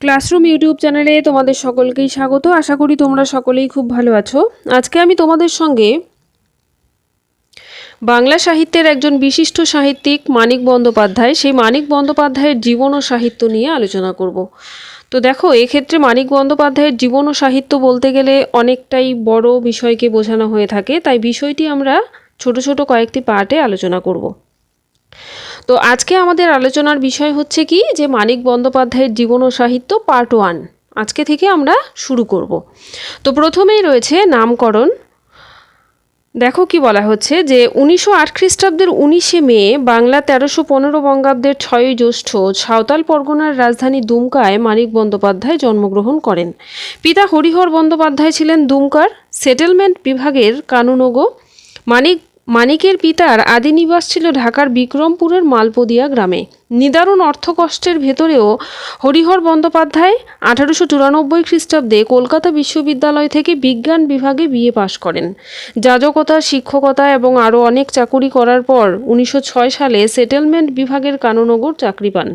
Classroom YouTube চ্যানেলে তোমাদের সকলকেই স্বাগত। আশা করি তোমরা সকলেই খুব ভালো আছো। আজকে আমি তোমাদের সঙ্গে বাংলা সাহিত্যের একজন বিশিষ্ট সাহিত্যিক মানিক বন্দ্যোপাধ্যায়, সেই মানিক বন্দ্যোপাধ্যায়ের জীবন ও সাহিত্য নিয়ে আলোচনা করব। তো দেখো, এক্ষেত্রে মানিক বন্দ্যোপাধ্যায়ের জীবন ও সাহিত্য বলতে গেলে অনেকটাই বড় বিষয়কে বোঝানো হয়ে থাকে। তাই বিষয়টি আমরা ছোট ছোট কয়েকটি পার্টে আলোচনা করব। তো আজকে আমাদের আলোচনার বিষয় হচ্ছে কি, যে মানিক বন্দ্যোপাধ্যায়ের জীবন ও সাহিত্য পার্ট ওয়ান আজকে থেকে আমরা শুরু করব। তো প্রথমেই রয়েছে নামকরণ। দেখো কি বলা হচ্ছে, যে উনিশশো আট খ্রিস্টাব্দের উনিশে মে বাংলা তেরোশো পনেরো বঙ্গাব্দের ছয়ই জ্যৈষ্ঠ সাঁওতাল পরগনার রাজধানী দুমকায় মানিক বন্দ্যোপাধ্যায় জন্মগ্রহণ করেন। পিতা হরিহর বন্দ্যোপাধ্যায় ছিলেন দুমকার সেটেলমেন্ট বিভাগের কানুনগো মানিক মানিকের পিতার আদি নিবাস ছিল ঢাকার বিক্রমপুরের মালপদিয়া গ্রামে। নিদারুণ অর্থকষ্টের ভেতরেও হরিহর বন্দ্যোপাধ্যায় আঠারোশো চুরানব্বই খ্রিস্টাব্দে কলকাতা বিশ্ববিদ্যালয় থেকে বিজ্ঞান বিভাগে বিএ পাশ করেন। যাজকতা, শিক্ষকতা এবং আরও অনেক চাকুরি করার পর উনিশশো ছয় সালে সেটেলমেন্ট বিভাগের কানুনগর চাকরি পান।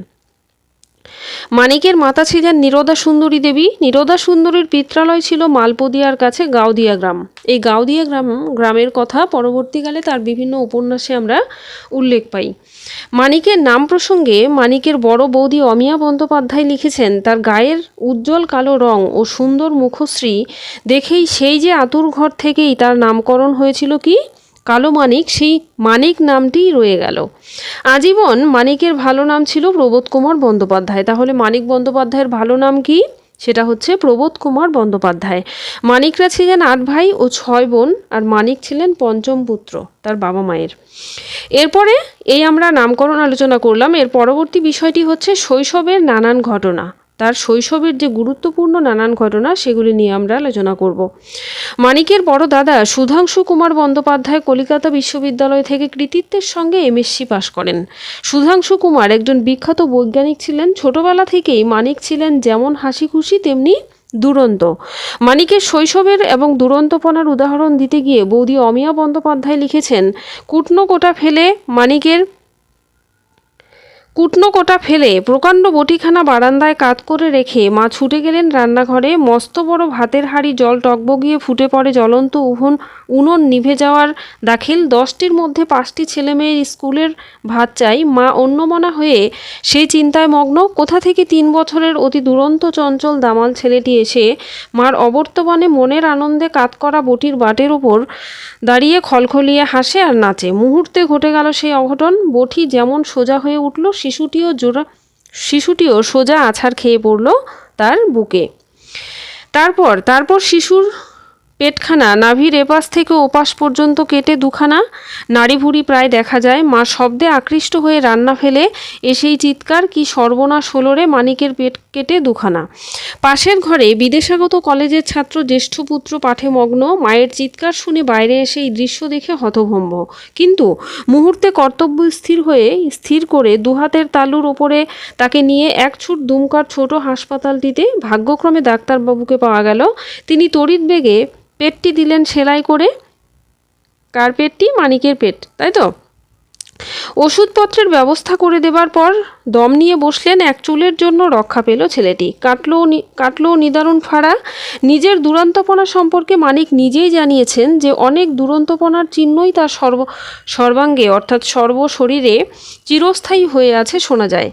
মানিকের মাতা ছিলেন নিরোদা সুন্দরী দেবী। নিরোদা সুন্দরীর পিত্রালয় ছিল মালপদিয়ার কাছে গাউদিয়া গ্রাম। এই গাউদিয়া গ্রাম, গ্রামের কথা পরবর্তীকালে তার বিভিন্ন উপন্যাসে আমরা উল্লেখ পাই। মানিকের নাম প্রসঙ্গে মানিকের বড় বৌদি অমিয়া বন্দ্যোপাধ্যায় লিখেছেন, তার গায়ের উজ্জ্বল কালো রং ও সুন্দর মুখশ্রী দেখেই সেই যে আতুর ঘর থেকেই তার নামকরণ হয়েছিল কি? কালো মানিক, সেই মানিক নামটিই রয়ে গেল। আজীবন মানিকের ভালো নাম ছিল প্রবোধ কুমার বন্দ্যোপাধ্যায়। তাহলে মানিক বন্দ্যোপাধ্যায়ের ভালো নাম কি? সেটা হচ্ছে প্রবোধ কুমার বন্দ্যোপাধ্যায়। মানিকরা ছিলেন আট ভাই ও ছয় বোন, আর মানিক ছিলেন পঞ্চম পুত্র, তার বাবা মায়ের। এরপরে এই আমরা নামকরণ আলোচনা করলাম। এর পরবর্তী বিষয়টি হচ্ছে শৈশবের নানান ঘটনা। তার শৈশবের যে গুরুত্বপূর্ণ নানান ঘটনা, সেগুলি নিয়ে আমরা আলোচনা করব। মানিকের বড় দাদা সুধাংশু কুমার বন্দ্যোপাধ্যায় কলিকাতা বিশ্ববিদ্যালয় থেকে কৃতিত্বের সঙ্গে এমএসসি পাশ করেন। সুধাংশু কুমার একজন বিখ্যাত বৈজ্ঞানিক ছিলেন। ছোটবেলা থেকেই মানিক ছিলেন যেমন হাসি খুশি তেমনি দুরন্ত। মানিকের শৈশবের এবং দুরন্তপনার উদাহরণ দিতে গিয়ে বৌদি অমিয়া বন্দ্যোপাধ্যায় লিখেছেন, কুটনো কোটা ফেলে মানিকের কুটনো কোটা ফেলে প্রকাণ্ড বটিখানা বারান্দায় কাত করে রেখে মা ছুটে গেলেন রান্নাঘরে। মস্ত বড় ভাতের হাঁড়ি, জল টকবগিয়ে ফুটে পড়ে জ্বলন্ত উভন উনুন নিভে যাওয়ার দাখিল দশটির মধ্যে পাঁচটি ছেলেমেয়ের স্কুলের ভাত চাই। মা অন্যমনা হয়ে সেই চিন্তায় মগ্ন। কোথা থেকে তিন বছরের অতি দুরন্ত চঞ্চল দামাল ছেলেটি এসে মার অবর্তমানে মনের আনন্দে কাত করা বটির বাটের ওপর দাঁড়িয়ে খলখলিয়ে হাসে আর নাচে। মুহূর্তে ঘটে গেল সেই অঘটন। বটি যেমন সোজা হয়ে উঠল শিশুটিও জোড়া শিশুটিও সোজা আছাড় খেয়ে পড়ল তার বুকে। তারপর তারপর শিশুর পেটখানা। নাভির এপাশ থেকে ওপাশ পর্যন্ত কেটে দুখানা। নাড়ি ভুড়ি প্রায় দেখা যায়। মা শব্দে আকৃষ্ট হয়ে রান্না ফেলে। এসেই চিৎকার, কি সর্বনাশ হলো রে মানিকের পেট কেটে দুখানা? পাশের ঘরে বিদেশাগত কলেজের ছাত্র জ্যেষ্ঠ পুত্র পাঠে মগ্ন মায়ের চিৎকার শুনে বাইরে এসে এই দৃশ্য দেখে হতভম্ব। কিন্তু মুহূর্তে কর্তব্য স্থির হয়ে স্থির করে দুহাতের তালুর ওপরে তাকে নিয়ে এক ছুট দুমকার ছোট হাসপাতালটিতে ভাগ্যক্রমে ডাক্তারবাবুকে পাওয়া গেল। তিনি তড়িৎ বেগে পেটটি দিলেন সেলাই করে। কার পেটটি? মানিকের পেট তাই তো? ওষুধপত্রের ব্যবস্থা করে দেবার পর দম নিয়ে বসলেন এক চুলের জন্য রক্ষা পেল ছেলেটি। কাটলো কাটলো নিদারুণ ফাড়া। নিজের দুরন্তপনা সম্পর্কে মানিক নিজেই জানিয়েছেন যে অনেক দুরন্তপনার চিহ্নই তার সর্ব, সর্বাঙ্গে অর্থাৎ সর্ব শরীরে চিরস্থায়ী হয়ে আছে শোনা যায়।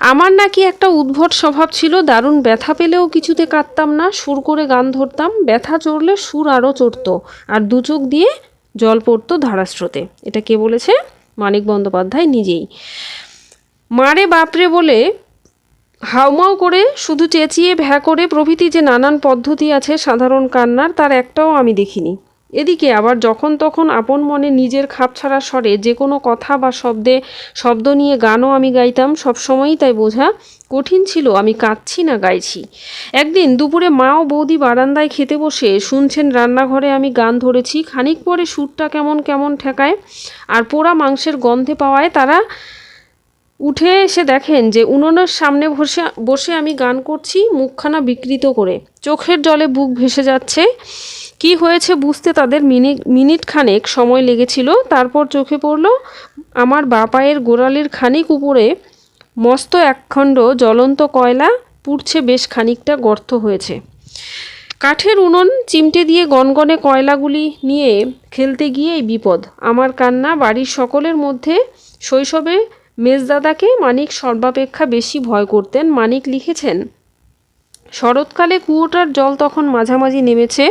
আমার নাকি একটা উদ্ভট স্বভাব ছিল, দারুণ ব্যথা পেলেও কিছুতে কাঁদতাম না, সুর করে গান ধরতাম, ব্যথা চড়লে সুর আরও চড়তো, আর দু চোখ দিয়ে জল পড়তো ধারাস্রোতে। এটা কে বলেছে? মানিক বন্দ্যোপাধ্যায় নিজেই। মারে বাপরে বলে হাউমাউ করে, শুধু চেঁচিয়ে ভ্যা করে প্রভৃতি যে নানান পদ্ধতি আছে সাধারণ কান্নার, তার একটাও আমি দেখিনি। এদিকে আবার যখন তখন আপন মনে নিজের খাপ ছাড়া স্বরে যে কোনো কথা বা শব্দে, শব্দ নিয়ে গানও আমি গাইতাম সবসময়ই তাই বোঝা কঠিন ছিল, আমি কাঁদছি না, গাইছি। একদিন দুপুরে মা ও বৌদি বারান্দায় খেতে বসে শুনছেন রান্নাঘরে আমি গান ধরেছি, খানিক পরে সুরটা কেমন কেমন ঠেকায় আর পোড়া মাংসের গন্ধে পাওয়ায় তারা উঠে এসে দেখেন যে উনুনের সামনে বসে বসে আমি গান করছি, মুখখানা বিকৃত করে। চোখের জলে বুক ভেসে যাচ্ছে। কি হয়েছে বুঝতে তাদের মিনিট মিনিট খানেক সময় লেগেছিল। তারপর চোখে পড়ল, আমার বাপায়ের গোড়ালির খানিক উপরে মস্ত একখণ্ড জ্বলন্ত কয়লা পুড়ছে, বেশ খানিকটা গর্ত হয়েছে। কাঠের উনুন চিমটে দিয়ে গনগনে কয়লাগুলি নিয়ে খেলতে গিয়ে এই বিপদ। আমার কান্না বাড়ির সকলের মধ্যে শৈশবে মেজদাদাকে মানিক সর্বাপেক্ষা বেশি ভয় করতেন। মানিক লিখেছেন, শরৎকালে কুয়োটার জল তখন মাঝামাঝি নেমেছে।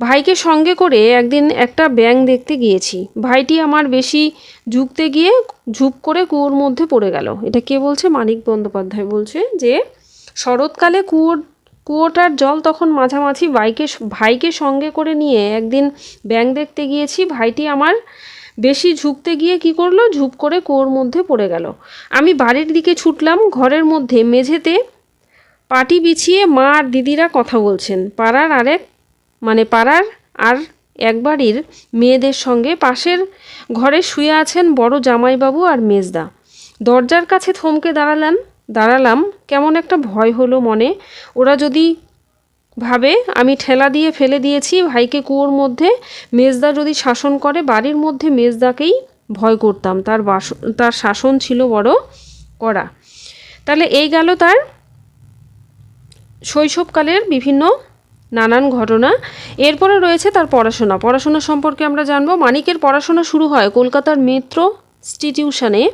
ভাইকে সঙ্গে করে একদিন একটা ব্যাং দেখতে গিয়েছি। ভাইটি আমার বেশি ঝুঁকতে গিয়ে ঝুপ করে কুয়োর মধ্যে পড়ে গেল। এটা কে বলছে? মানিক বন্দ্যোপাধ্যায় বলছে যে, শরৎকালে কুয়োর, কুয়োটার জল তখন মাঝামাঝি বাইকে ভাইকে সঙ্গে করে নিয়ে একদিন ব্যাং দেখতে গিয়েছি। ভাইটি আমার বেশি ঝুঁকতে গিয়ে কি করল? ঝুপ করে কুয়োর মধ্যে পড়ে গেল। আমি বাড়ির দিকে ছুটলাম। ঘরের মধ্যে মেঝেতে পাটি বিছিয়ে মা আর দিদিরা কথা বলছেন। পাড়ার আরেক মানে পাড়ার আর এক বাড়ির মেয়েদের সঙ্গে পাশের ঘরে শুয়ে আছেন বড় জামাইবাবু আর মেজদা। দরজার কাছে থমকে দাঁড়ালেন, দাঁড়ালাম, কেমন একটা ভয় হলো মনে। ওরা যদি ভাবে, আমি ঠেলা দিয়ে ফেলে দিয়েছি ভাইকে কুয়োর মধ্যে, মেজদা যদি শাসন করে, বাড়ির মধ্যে মেজদাকেই ভয় করতাম। তার বাস, তার শাসন ছিল বড় করা তাহলে এই গেল তার শৈশবকালের বিভিন্ন নানান ঘটনা। এরপরে রয়েছে তার পড়াশোনা। পড়াশোনা সম্পর্কে আমরা জানব, মানিকের পড়াশোনা শুরু হয় কলকাতার মিত্র ইনস্টিটিউশনে।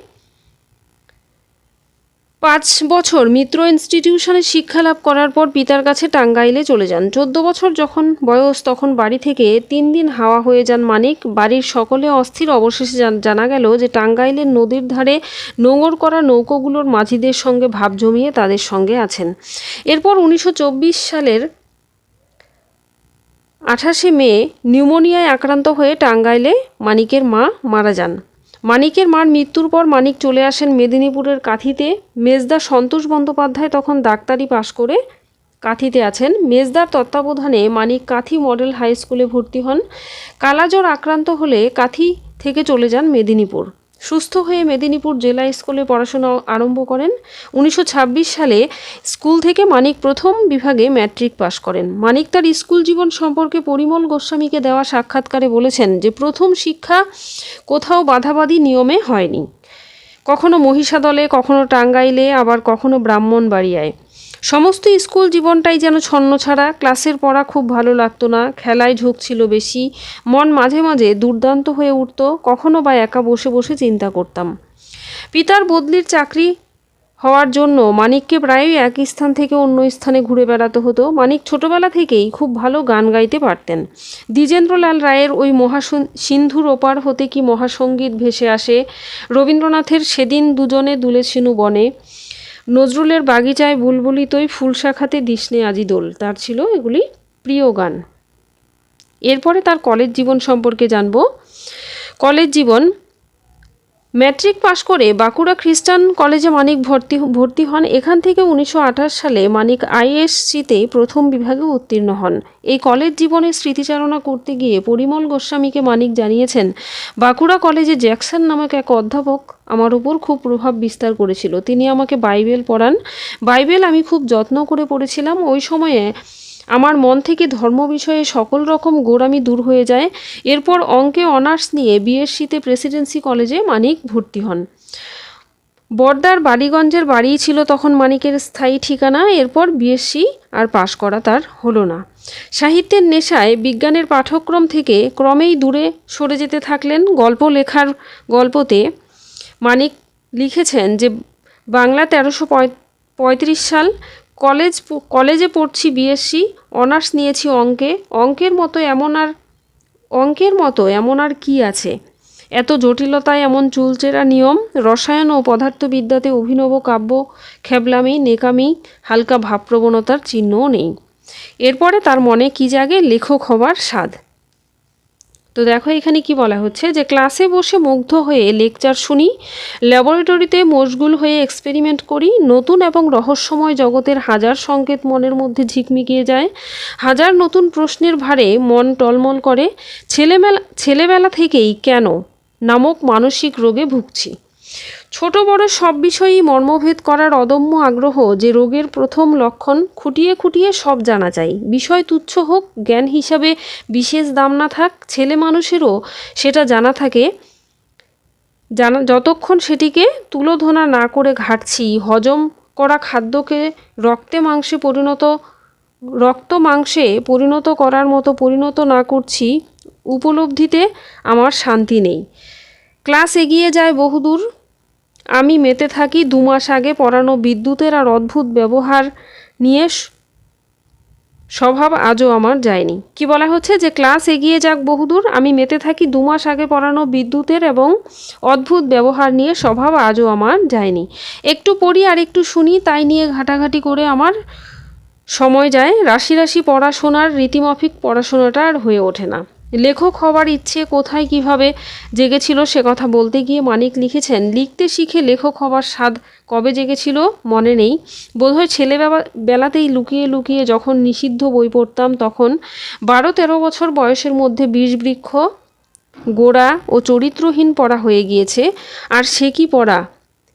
পাঁচ বছর মিত্র ইনস্টিটিউশনে শিক্ষা লাভ করার পর পিতার কাছে টাঙ্গাইলে চলে যান। চোদ্দ বছর যখন বয়স তখন বাড়ি থেকে তিন দিন হাওয়া হয়ে যান মানিক। বাড়ির সকলে অস্থির অবশেষে জান- গেল যে টাঙ্গাইলের নদীর ধারে নোঙর করা নৌকোগুলোর মাঝিদের সঙ্গে ভাব জমিয়ে তাদের সঙ্গে আছেন। এরপর উনিশশো চব্বিশ সালের আঠাশে মে, নিউমোনিয়ায় আক্রান্ত হয়ে টাঙ্গাইলে মানিকের মা মারা যান। মানিকের মার মৃত্যুর পর মানিক চলে আসেন মেদিনীপুরের কাঁথিতে। মেজদা সন্তোষ বন্দ্যোপাধ্যায় তখন ডাক্তারি পাশ করে কাঁথিতে আছেন। মেজদার তত্ত্বাবধানে মানিক কাঁথি মডেল হাই স্কুলে ভর্তি হন। কালাজ্বর আক্রান্ত হলে কাঁথি থেকে চলে যান মেদিনীপুর। সুস্থ হয়ে মেদিনীপুর জেলা স্কুলে পড়াশোনা আরম্ভ করেন। উনিশশো ছাব্বিশ সালে স্কুল থেকে মানিক প্রথম বিভাগে ম্যাট্রিক পাশ করেন। মানিক তার স্কুল জীবন সম্পর্কে পরিমল গোস্বামীকে দেওয়া সাক্ষাৎকারে বলেছেন যে, প্রথম শিক্ষা কোথাও বাধাবাধি নিয়মে হয়নি। কখনো মহিষাদলে, কখনো টাঙ্গাইলে, আবার কখনো ব্রাহ্মণবাড়িয়ায়। সমস্ত স্কুল জীবনটাই যেন ছন্নছাড়া ক্লাসের পড়া খুব ভালো লাগতো না, খেলায় ঝোঁক ছিল বেশি। মন মাঝে মাঝে দুর্দান্ত হয়ে উঠত, কখনো বা একা বসে বসে চিন্তা করতাম। পিতার বদলির চাকরি হওয়ার জন্য মানিককে প্রায়ই এক স্থান থেকে অন্য স্থানে ঘুরে বেড়াতে হতো। মানিক ছোটবেলা থেকেই খুব ভালো গান গাইতে পারতেন। দ্বিজেন্দ্রলাল রায়ের ওই মহাসন, সিন্ধুর ওপার হতে কি মহাসঙ্গীত ভেসে আসে, রবীন্দ্রনাথের সেদিন দুজনে দুলেছিনু বনে। নজরুলের বাগিচায় বুলবুলি তৈ ফুল শাখাতে দিসনে আজি দোল। তার ছিল এগুলি প্রিয় গান। এরপরে তার কলেজ জীবন সম্পর্কে জানব। কলেজ জীবন ম্যাট্রিক পাশ করে বাঁকুড়া খ্রিস্টান কলেজে মানিক ভর্তি ভর্তি হন। এখান থেকে উনিশশো আঠাশ সালে মানিক আইএসসিতে প্রথম বিভাগে উত্তীর্ণ হন। এই কলেজ জীবনের স্মৃতিচারণা করতে গিয়ে পরিমল গোস্বামীকে মানিক জানিয়েছেন, বাঁকুড়া কলেজে জ্যাকসন নামক এক অধ্যাপক আমার উপর খুব প্রভাব বিস্তার করেছিল। তিনি আমাকে বাইবেল পড়ান। বাইবেল আমি খুব যত্ন করে পড়েছিলাম। ওই সময়ে আমার মন থেকে ধর্ম বিষয়ে সকল রকম গোড়ামি দূর হয়ে যায়। এরপর অঙ্কে অনার্স নিয়ে বিএসসিতে প্রেসিডেন্সি কলেজে মানিক ভর্তি হন। বর্দার বাড়িগঞ্জের বাড়িই ছিল তখন মানিকের স্থায়ী ঠিকানা। এরপর বিএসসি আর পাশ করা তার হলো না। সাহিত্যের নেশায় বিজ্ঞানের পাঠ্যক্রম থেকে ক্রমেই দূরে সরে যেতে থাকলেন। গল্প লেখার গল্পতে মানিক লিখেছেন যে, বাংলা তেরোশো পঁয়ত্রিশ সাল কলেজ কলেজে পড়ছি বিএসসি অনার্স নিয়েছি অঙ্কে। অঙ্কের মতো এমন আর, অঙ্কের মতো এমন আর কি আছে? এত জটিলতায় এমন চুলচেরা নিয়ম, রসায়ন ও পদার্থবিদ্যাতে অভিনব কাব্য, খেবলামি, নেকামি, হালকা ভাবপ্রবণতার চিহ্নও নেই। এরপরে তার মনে কি জাগে লেখক হবার স্বাদ। তো দেখো এখানে কি বলা হচ্ছে যে ক্লাসে বসে মুগ্ধ হয়ে লেকচার শুনি, ল্যাবরেটরিতে মশগুল হয়ে এক্সপেরিমেন্ট করি, নতুন এবং রহস্যময় জগতের হাজার সংকেত মনের মধ্যে ঝিকমিকিয়ে যায়, হাজার নতুন প্রশ্নের ভারে মন টলমল করে, ছেলেমেলা ছেলেবেলা থেকেই কেন নামক মানসিক রোগে ভুগছি। ছোট বড় সব বিষয়েই মর্মভেদ করার অদম্য আগ্রহ যে রোগের প্রথম লক্ষণ খুঁটিয়ে খুঁটিয়ে সব জানা চাই বিষয় তুচ্ছ হোক, জ্ঞান হিসাবে বিশেষ দাম না থাক, ছেলে মানুষেরও সেটা জানা থাকে। জানা, যতক্ষণ সেটিকে তুলোধনা না করে ঘাটছি, হজম করা খাদ্যকে রক্তে মাংসে পরিণত, রক্ত মাংসে পরিণত করার মতো পরিণত না করছি, উপলব্ধিতে আমার শান্তি নেই। ক্লাস এগিয়ে যায় বহুদূর। আমি মেতে থাকি দু মাস আগে পড়ানো বিদ্যুতের আর অদ্ভুত ব্যবহার নিয়ে স্বভাব আজও আমার যায়নি। কি বলা হচ্ছে যে ক্লাস এগিয়ে যাক বহুদূর, আমি মেতে থাকি দু মাস আগে পড়ানো বিদ্যুতের এবং অদ্ভুত ব্যবহার নিয়ে স্বভাব আজও আমার যায়নি। একটু পড়ি আর একটু শুনি, তাই নিয়ে ঘাটাঘাটি করে আমার সময় যায়। রাশি রাশি পড়াশোনার, রীতিমাফিক পড়াশোনাটা আর হয়ে ওঠে না। লেখক হওয়ার ইচ্ছে কোথায়, কীভাবে জেগেছিল সে কথা বলতে গিয়ে মানিক লিখেছেন, লিখতে শিখে লেখক হওয়ার স্বাদ কবে জেগেছিল মনে নেই। বোধহয় ছেলেবেলা, বেলাতেই লুকিয়ে লুকিয়ে যখন নিষিদ্ধ বই পড়তাম তখন বারো তেরো বছর বয়সের মধ্যে বিষবৃক্ষ, গোড়া ও চরিত্রহীন পড়া হয়ে গিয়েছে, আর সে কি পড়া?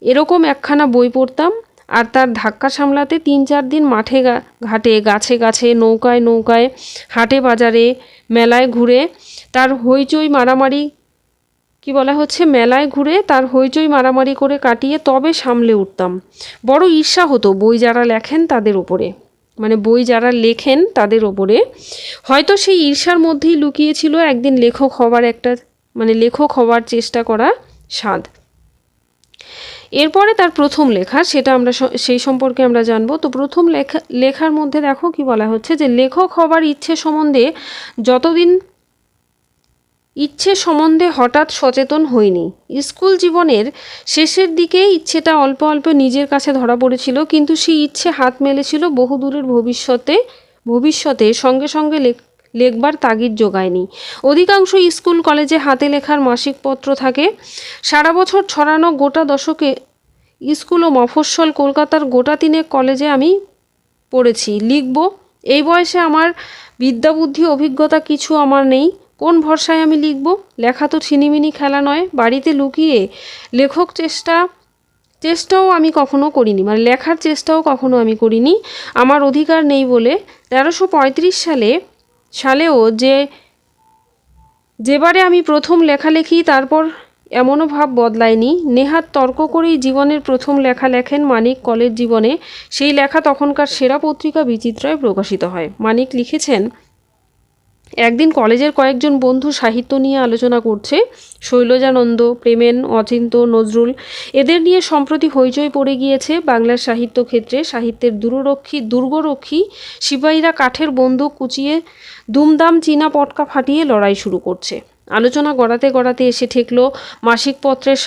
এরকম একখানা বই পড়তাম আর তার ধাক্কা সামলাতে তিন চার দিন মাঠে ঘাটে, গাছে গাছে, নৌকায় নৌকায়, হাটে বাজারে, মেলায় ঘুরে তার হইচই মারামারি, কি বলা হচ্ছে, মেলায় ঘুরে তার হইচই মারামারি করে কাটিয়ে তবে সামলে উঠতাম। বড় ঈর্ষা হতো বই যারা লেখেন তাদের ওপরে। মানে বই যারা লেখেন তাদের ওপরে। হয়তো সেই ঈর্ষার মধ্যেই লুকিয়েছিল একদিন লেখক হওয়ার একটা মানে লেখক হওয়ার চেষ্টা করা স্বাদ। এরপরে তার প্রথম লেখা, সেটা আমরা সেই সম্পর্কে আমরা জানব। তো প্রথম লেখা, লেখার মধ্যে দেখো কি বলা হচ্ছে যে, লেখক হবার ইচ্ছে সম্বন্ধে যতদিন ইচ্ছে সম্বন্ধে হঠাৎ সচেতন হইনি স্কুল জীবনের শেষের দিকে ইচ্ছেটা অল্প অল্প নিজের কাছে ধরা পড়েছিল, কিন্তু সেই ইচ্ছে হাত মেলেছিল বহুদূরের ভবিষ্যতে ভবিষ্যতে সঙ্গে সঙ্গে লেখ- লেখবার তাগিদ যোগায়নি অধিকাংশ স্কুল কলেজে হাতে লেখার মাসিক পত্র থাকে। সারা বছর ছড়ানো গোটা দশকে স্কুল ও মফস্বল কলকাতার গোটা তিনেক কলেজে আমি পড়েছি। লিখব, এই বয়সে আমার বিদ্যাবুদ্ধি অভিজ্ঞতা কিছু আমার নেই। কোন ভরসায় আমি লিখব? লেখা তো ছিনিমিনি খেলা নয়। বাড়িতে লুকিয়ে লেখক চেষ্টা, চেষ্টাও আমি কখনো করিনি। মানে লেখার চেষ্টাও কখনো আমি করিনি। আমার অধিকার নেই বলে তেরোশো সালে সালেও যে, যেবারে আমি প্রথম লেখালেখি, তারপর এমনও ভাব বদলায়নি। নেহাত তর্ক করেই জীবনের প্রথম লেখা লেখেন মানিক কলেজ জীবনে। সেই লেখা তখনকার সেরা পত্রিকা বিচিত্রায় প্রকাশিত হয়। মানিক লিখেছেন একদিন কলেজের কয়েকজন বন্ধু সাহিত্য নিয়ে আলোচনা করছে। শৈলজানন্দ, প্রেমেন, অচিন্ত, নজরুল, এদের নিয়ে সম্প্রতি হইচই পড়ে গিয়েছে বাংলার সাহিত্য ক্ষেত্রে। সাহিত্যের দূররক্ষী, দুর্গরক্ষী সিপাহীরা কাঠের বন্দুক কুচিয়ে দুমদাম চীনা পটকা ফাটিয়ে লড়াই শুরু করছে। আলোচনা গড়াতে গড়াতে এসে ঠেকল মাসিক পত্রের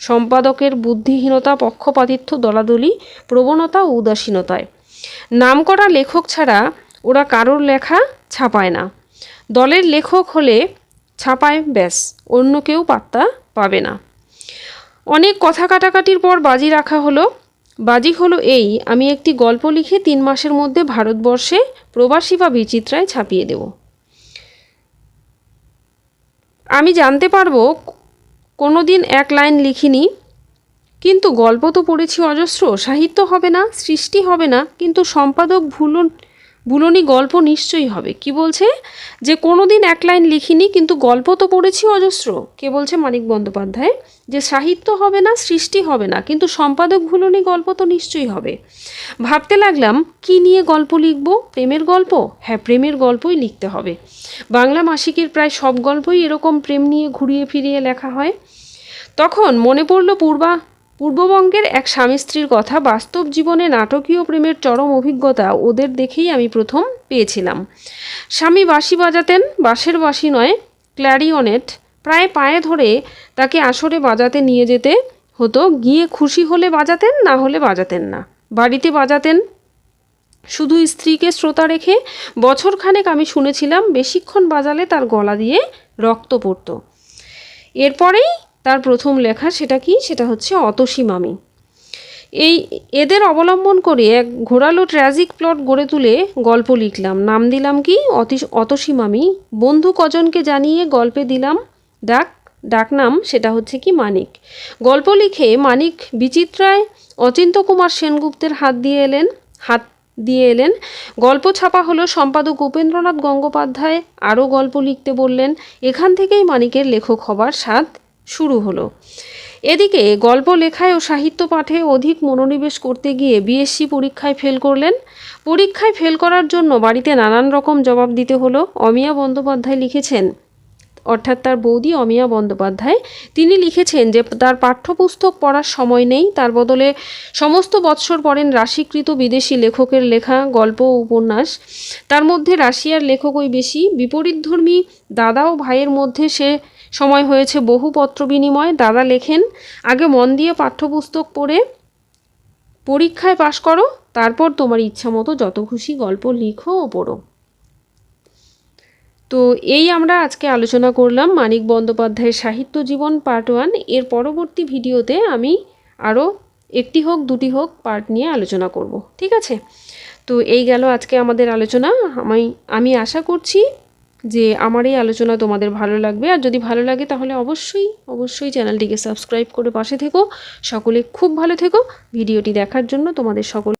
সম্পাদকের বুদ্ধিহীনতা, পক্ষপাতিত্ব, দলাদলি, প্রবণতা ও উদাসীনতায়। নামকরা লেখক ছাড়া ওরা কারোর লেখা ছাপায় না। দলের লেখক হলে ছাপায় ব্যাস, অন্য কেউ পাত্তা পাবে না। অনেক কথা কাটাকাটির পর বাজি রাখা হলো। বাজি হলো এই, আমি একটি গল্প লিখে তিন মাসের মধ্যে ভারতবর্ষে প্রবাসী বা বিচিত্রায় ছাপিয়ে দেব। আমি জানতে পারব কোনো দিন এক লাইন লিখিনি, কিন্তু গল্প তো পড়েছি অজস্র, সাহিত্য হবে না, সৃষ্টি হবে না, কিন্তু সম্পাদক ভুলন বুলনি গল্প নিশ্চয়ই হবে। কি বলছে? যে কোনো দিন এক লাইন লিখিনি, কিন্তু গল্প তো পড়েছি অজস্র। কে বলছে মানিক বন্দ্যোপাধ্যায়? যে সাহিত্য হবে না, সৃষ্টি হবে না, কিন্তু সম্পাদক ভুলনি গল্প তো নিশ্চয়ই হবে। ভাবতে লাগলাম, কি নিয়ে গল্প লিখব? প্রেমের গল্প? হ্যাঁ প্রেমের গল্পই লিখতে হবে। বাংলা মাসিকের প্রায় সব গল্পই এরকম প্রেম নিয়ে ঘুরিয়ে ফিরিয়ে লেখা হয়। তখন মনে পড়ল পূর্বা পূর্ববঙ্গের এক স্বামী স্ত্রীর কথা বাস্তব জীবনে নাটকীয় প্রেমের চরম অভিজ্ঞতা ওদের দেখেই আমি প্রথম পেয়েছিলাম। স্বামী বাঁশি বাজাতেন, বাঁশের বাঁশি নয় ক্ল্যারিওনেট প্রায় পায়ে ধরে তাকে আসরে বাজাতে নিয়ে যেতে হতো। গিয়ে খুশি হলে বাজাতেন, না হলে বাজাতেন না। বাড়িতে বাজাতেন। শুধু স্ত্রীকে শ্রোতা রেখে বছরখানেক আমি শুনেছিলাম, বেশিক্ষণ বাজালে তার গলা দিয়ে রক্ত পড়তো। এরপরেই তার প্রথম লেখা সেটা কি? সেটা হচ্ছে অতসী মামি এই এদের অবলম্বন করে এক ঘোরালো ট্র্যাজিক প্লট গড়ে তুলে গল্প লিখলাম। নাম দিলাম কি? অতি অতসী মামি বন্ধু কজনকে জানিয়ে গল্পে দিলাম। ডাক, ডাকনাম সেটা হচ্ছে কি? মানিক। গল্প লিখে মানিক বিচিত্রায় অচিন্ত কুমার সেনগুপ্তের হাত দিয়ে এলেন, হাত দিয়ে এলেন। গল্প ছাপা হলো সম্পাদক উপেন্দ্রনাথ গঙ্গোপাধ্যায়। আরও গল্প লিখতে বললেন, এখান থেকেই মানিকের লেখক হবার স্বাদ শুরু হলো। এদিকে গল্প লেখায় ও সাহিত্য পাঠে অধিক মনোনিবেশ করতে গিয়ে বিএসসি পরীক্ষায় ফেল করলেন। পরীক্ষায় ফেল করার জন্য বাড়িতে নানান রকম জবাব দিতে হলো। অমিয়া বন্দ্যোপাধ্যায় লিখেছেন, অর্থাৎ তার বৌদি অমিয়া বন্দ্যোপাধ্যায়, তিনি লিখেছেন যে তার পাঠ্যপুস্তক পড়ার সময় নেই, তার বদলে সমস্ত বৎসর পড়েন রাশিকৃত বিদেশি লেখকের লেখা, গল্প ও উপন্যাস। তার মধ্যে রাশিয়ার লেখকই বেশি। বিপরীতধর্মী দাদা ও ভাইয়ের মধ্যে সে সময় হয়েছে বহু পত্র বিনিময়। দাদা লেখেন, আগে মন দিয়ে পাঠ্যপুস্তক পড়ে, পরীক্ষায় পাশ করো, তারপর তোমার ইচ্ছা মতো যত খুশি গল্প লিখো ও পড়ো। তো এই আমরা আজকে আলোচনা করলাম মানিক বন্দ্যোপাধ্যায়ের সাহিত্য জীবন পার্ট ওয়ান। এর পরবর্তী ভিডিওতে আমি আরও একটি হোক, দুটি হোক পার্ট নিয়ে আলোচনা করব। ঠিক আছে? তো এই গেল আজকে আমাদের আলোচনা। আমি আমি আশা করছি যে আমার এই আলোচনা তোমাদের ভালো লাগবে। আর যদি ভালো লাগে তাহলে অবশ্যই অবশ্যই চ্যানেলটিকে সাবস্ক্রাইব করে পাশে থেকো। সকলে খুব ভালো থেকো। ভিডিওটি দেখার জন্য তোমাদের সকল